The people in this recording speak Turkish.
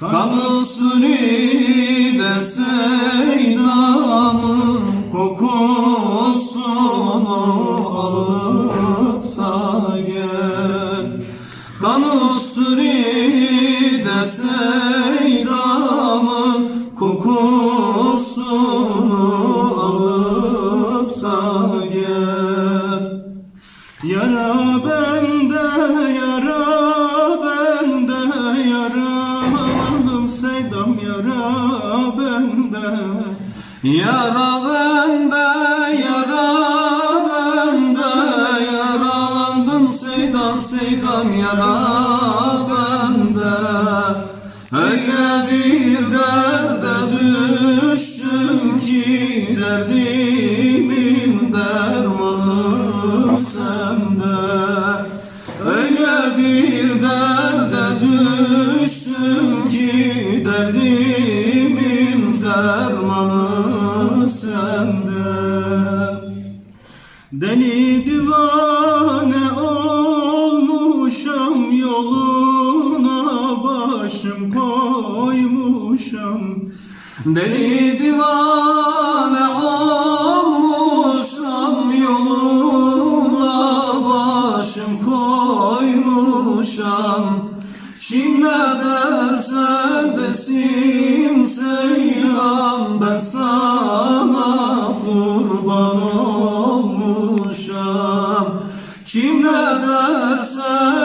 Kan seydamın kokusunu alıpsa gel. Kan seydamın kokusunu alıpsa gel. Yara bende, yara bende. Yara bende, yara bende, yaralandım seydam seydam yara bende. Öyle bir derde düştüm ki derdimin dermanı sende. Öyle bir derde düştüm derdimin dermanı sende. Deli divane olmuşam yoluna başım koymuşam Deli divane olmuşam yoluna başım koymuşam Kim ne kurban olmuşam. Kim ne derse